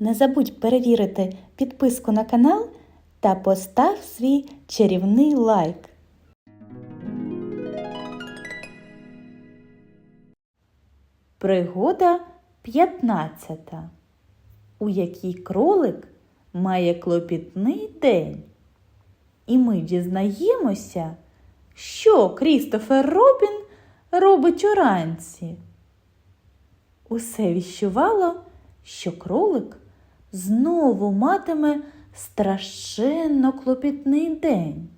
Не забудь перевірити підписку на канал та постав свій чарівний лайк. Пригода 15, у якій кролик має клопітний день. І ми дізнаємося, що Крістофер Робін робить уранці. Усе віщувало, що кролик знову матиме страшенно клопітний день.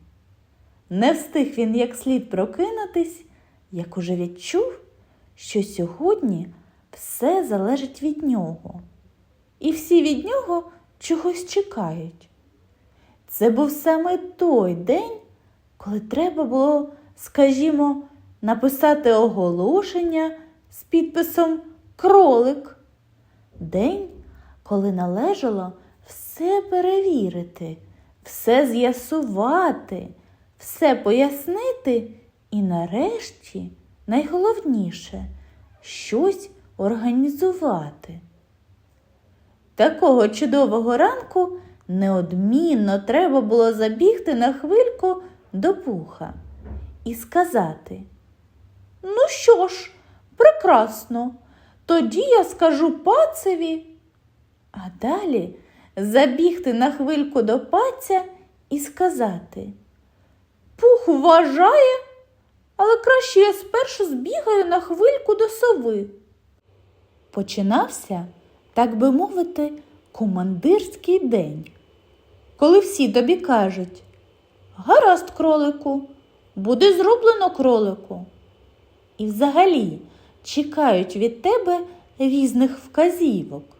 Не встиг він як слід прокинутись, як уже відчув, що сьогодні все залежить від нього, і всі від нього чогось чекають. Це був саме той день, коли треба було, скажімо, написати оголошення з підписом Кролик. День, коли належало все перевірити, все з'ясувати, все пояснити і нарешті, найголовніше, щось організувати. Такого чудового ранку неодмінно треба було забігти на хвильку до пуха і сказати: Ну що ж, прекрасно, тоді я скажу пацеві. А далі забігти на хвильку до паця і сказати: Пух вважає, але краще я спершу збігаю на хвильку до сови. Починався, так би мовити, командирський день, коли всі тобі кажуть Гаразд, кролику, буде зроблено кролику. І взагалі чекають від тебе різних вказівок.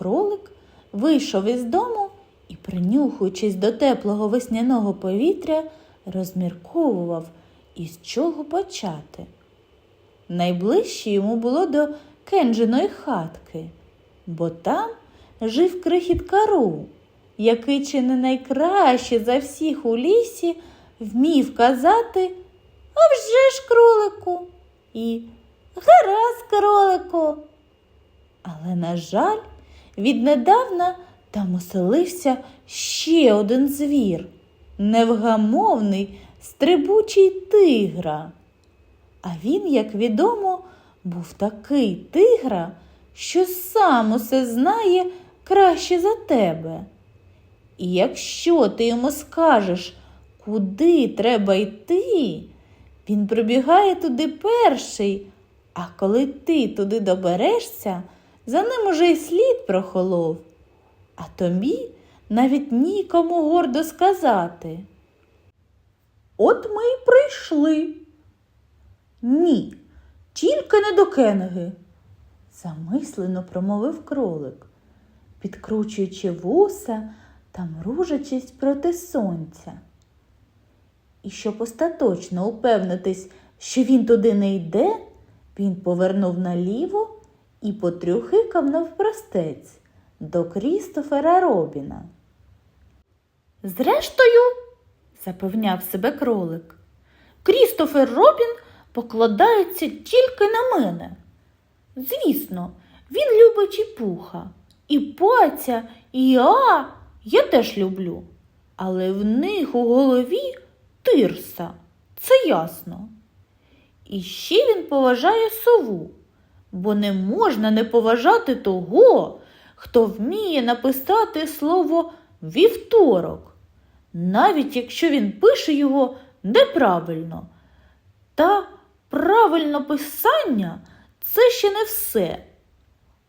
Кролик вийшов із дому і, принюхуючись до теплого весняного повітря, розмірковував, із чого почати. Найближче йому було до Кенджиної хатки, бо там жив крихіт Кару, який чи не найкраще за всіх у лісі вмів казати «А вже ж кролику і гаразд кролику. Але, на жаль, віднедавна там оселився ще один звір, невгамовний стрибучий тигра. А він, як відомо, був такий тигра, що сам усе знає краще за тебе. І якщо ти йому скажеш, куди треба йти, він прибігає туди перший, а коли ти туди доберешся, за ним уже й слід прохолов. А тобі навіть нікому гордо сказати. От ми й прийшли. Ні, тільки не до кенги, замислено промовив кролик, підкручуючи вуса та мружачись проти сонця. І щоб остаточно упевнитись, що він туди не йде, він повернув наліво і потрюхикав навпростець до Крістофера Робіна. Зрештою, запевняв себе кролик, Крістофер Робін покладається тільки на мене. Звісно, він любить і пуха, і паця, і а я теж люблю. Але в них у голові тирса, це ясно. І ще він поважає сову, бо не можна не поважати того, хто вміє написати слово вівторок, навіть якщо він пише його неправильно. Та правильно писання це ще не все.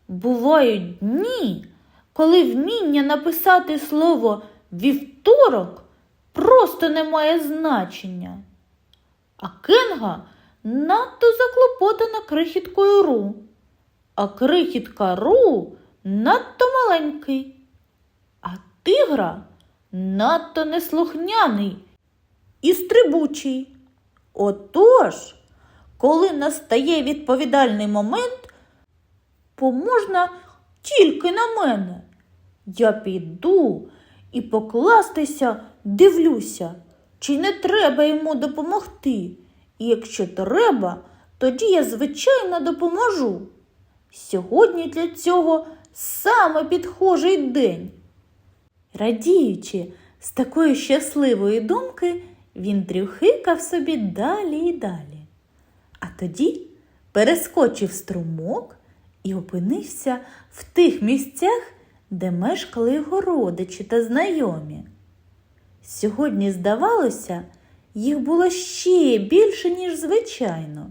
Бувають дні, коли вміння написати слово вівторок просто не має значення. А Кенга надто заклопотана крихіткою ру, а крихітка ру надто маленький, а тигра надто неслухняний і стрибучий. Отож, коли настає відповідальний момент, поможна тільки на мене. Я піду і покластися дивлюся, чи не треба йому допомогти. І якщо треба, тоді я, звичайно, допоможу. Сьогодні для цього саме підхожий день. Радіючи з такої щасливої думки, він трюхикав собі далі і далі. А тоді перескочив струмок і опинився в тих місцях, де мешкали його родичі та знайомі. Сьогодні, здавалося, їх було ще більше, ніж звичайно.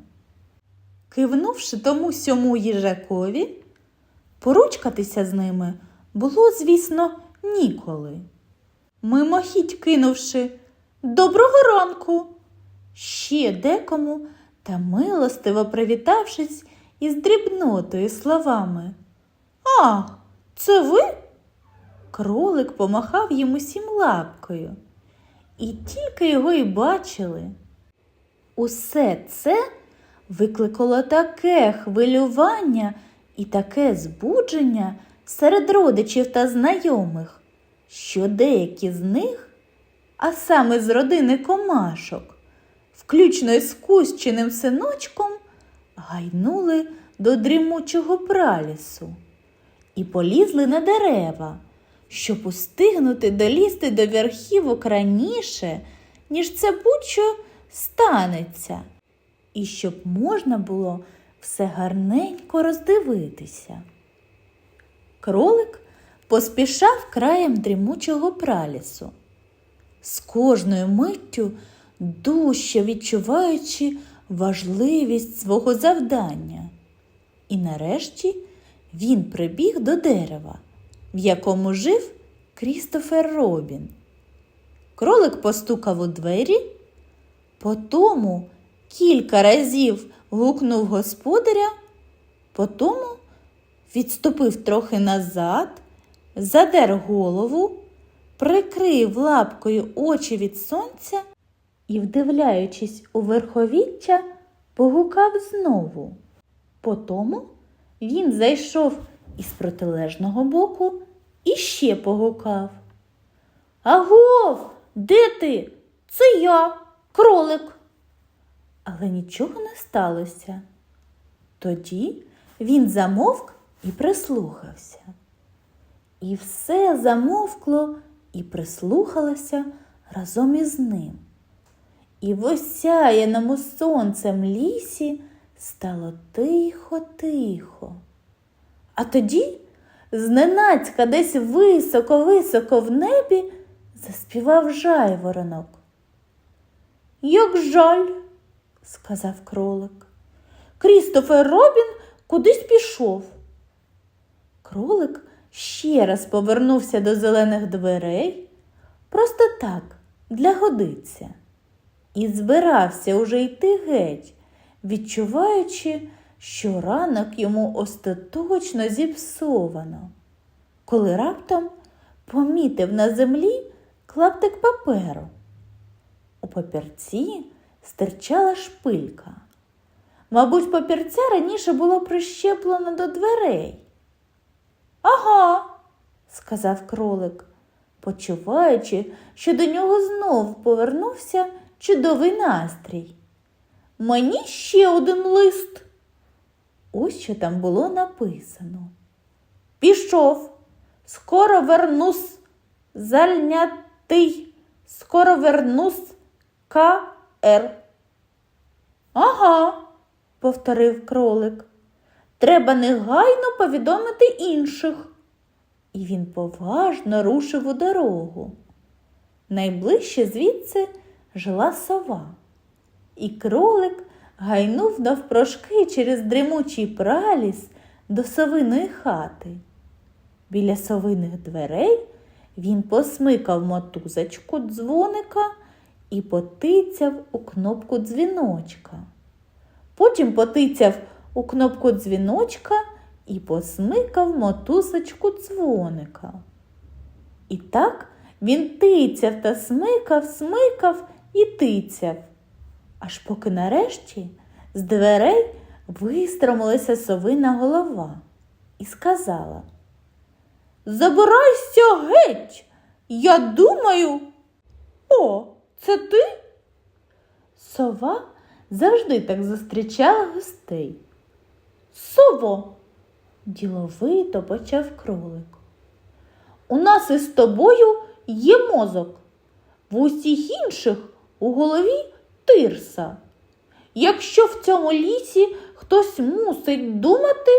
Кивнувши тому сьому їжакові, поручкатися з ними було, звісно, ніколи. Мимохідь кинувши Доброго ранку, ще декому та милостиво привітавшись із дрібнотою словами. А, це ви? Кролик помахав їм усім лапкою. І тільки його й бачили. Усе це викликало таке хвилювання і таке збудження серед родичів та знайомих, що деякі з них, а саме з родини комашок, включно із кущеним синочком, гайнули до дрімучого пралісу і полізли на дерева, щоб устигнути долізти до верхівок раніше, ніж це будь-що станеться, і щоб можна було все гарненько роздивитися. Кролик поспішав краєм дрімучого пралісу, з кожною миттю дужче відчуваючи важливість свого завдання. І нарешті він прибіг до дерева, в якому жив Крістофер Робін. Кролик постукав у двері, потому кілька разів гукнув господаря, потому відступив трохи назад, задер голову, прикрив лапкою очі від сонця і, вдивляючись у верховіття, погукав знову. Потому він зайшов із протилежного боку і ще погукав. Агов, де ти? Це я, кролик. Але нічого не сталося. Тоді він замовк і прислухався. І все замовкло і прислухалося разом із ним. І в осяяному сонцем лісі стало тихо-тихо. А тоді зненацька десь високо-високо в небі заспівав жайворонок. Як жаль, сказав кролик. Крістофер Робін кудись пішов. Кролик ще раз повернувся до зелених дверей, просто так, для годиться, і збирався уже йти геть, відчуваючи, що ранок йому остаточно зіпсовано, коли раптом помітив на землі клаптик паперу. У папірці стирчала шпилька. Мабуть, папірця раніше було прищеплено до дверей. Ага, сказав кролик, почуваючи, що до нього знов повернувся чудовий настрій. Мені ще один лист. Ось що там було написано. Пішов, скоро вернусь, зальнятий, скоро вернусь, К.Р. Ага, повторив кролик. Треба негайно повідомити інших. І він поважно рушив у дорогу. Найближче звідси жила сова, і кролик гайнув навпрошки через дрімучий праліс до совиної хати. Біля совиних дверей він посмикав мотузочку дзвоника і потицяв у кнопку дзвіночка. Потім потицяв у кнопку дзвіночка і посмикав мотузочку дзвоника. І так він тицяв та смикав, смикав і тицяв, аж поки нарешті з дверей вистромилася совина голова і сказала Забирайся геть, я думаю. О, це ти? Сова завжди так зустрічала гостей. Сово, діловито почав кролик. У нас із тобою є мозок, в усіх інших у голові тирса. Якщо в цьому лісі хтось мусить думати,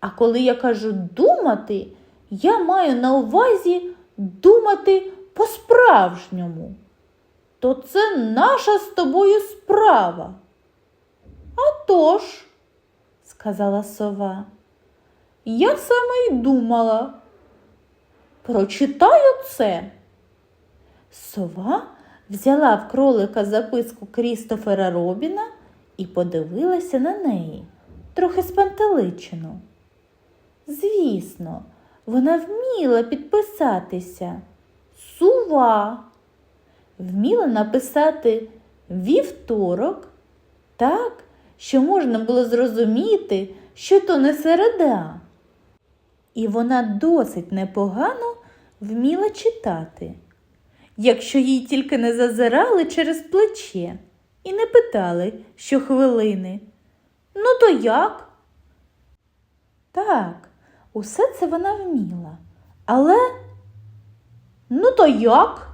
а коли я кажу думати, я маю на увазі думати по-справжньому, то це наша з тобою справа. «А тож», – сказала сова, я саме й думала. Прочитаю це. Сова взяла в кролика записку Крістофера Робіна і подивилася на неї, трохи спантеличено. Звісно, вона вміла підписатися. Сува. Вміла написати вівторок так, що можна було зрозуміти, що то не середа. І вона досить непогано вміла читати, якщо їй тільки не зазирали через плече і не питали щохвилини. Ну, то як? Так, усе це вона вміла. Але ну то як?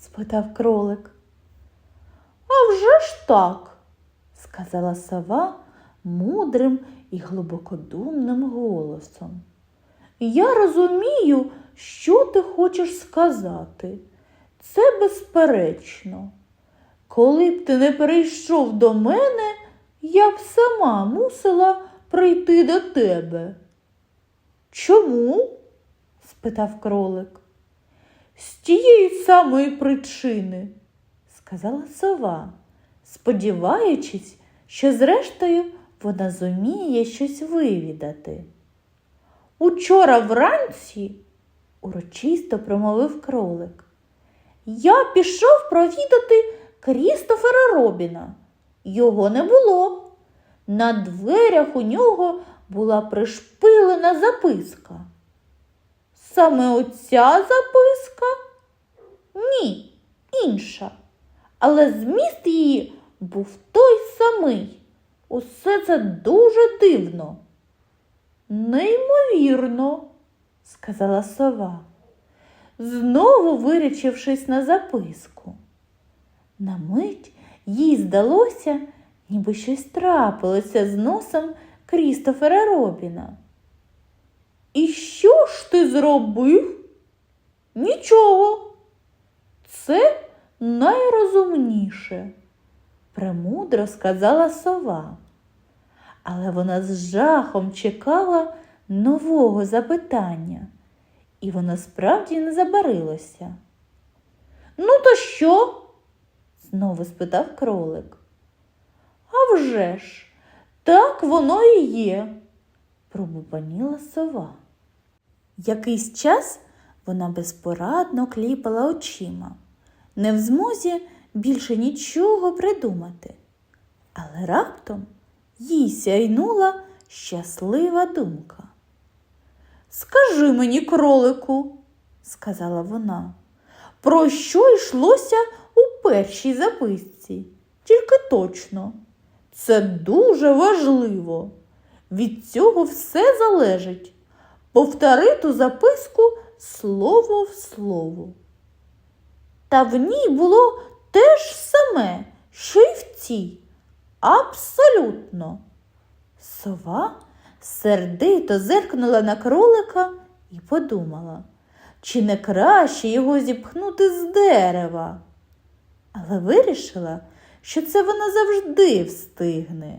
спитав кролик. А вже ж так, сказала сова мудрим і глибокодумним голосом. Я розумію, що ти хочеш сказати. Це безперечно. Коли б ти не прийшов до мене, я б сама мусила прийти до тебе. Чому? спитав кролик. З тієї самої причини, сказала сова, сподіваючись, що зрештою вона зуміє щось вивідати. Учора вранці, урочисто промовив кролик, я пішов провідати Крістофера Робіна. Його не було. На дверях у нього була пришпилена записка. Саме оця записка? Ні, інша. Але зміст її був той самий. Усе це дуже дивно. Неймовірно, сказала сова, знову вирячившись на записку. На мить їй здалося, ніби щось трапилося з носом Крістофера Робіна. І що ж ти зробив? Нічого. Це найрозумніше, премудро сказала сова. Але вона з жахом чекала нового запитання, і воно справді не забарилося. Ну, то що? знову спитав кролик. «А вже ж, так воно і є, пробубаніла сова. Якийсь час вона безпорадно кліпала очима, не в змозі більше нічого придумати. Але раптом їй сяйнула щаслива думка. Скажи мені, кролику, сказала вона, про що йшлося у першій записці? Тільки точно. Це дуже важливо. Від цього все залежить. Повтори ту записку слово в слово. Та в ній було те ж саме, що й в цій. Абсолютно. Сова сердито зиркнула на кролика і подумала, чи не краще його зіпхнути з дерева. Але вирішила, що це вона завжди встигне,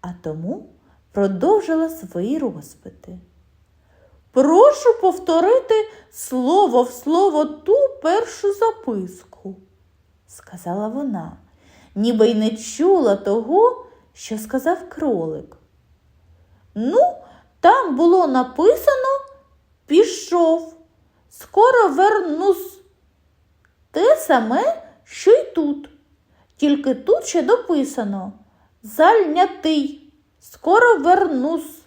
а тому продовжила свої розпити. Прошу повторити слово в слово ту першу записку, сказала вона, ніби й не чула того, що сказав кролик. Ну, там було написано пішов, скоро вернусь. Те саме, що й тут. Тільки тут ще дописано Зальнятий. скоро вернусь.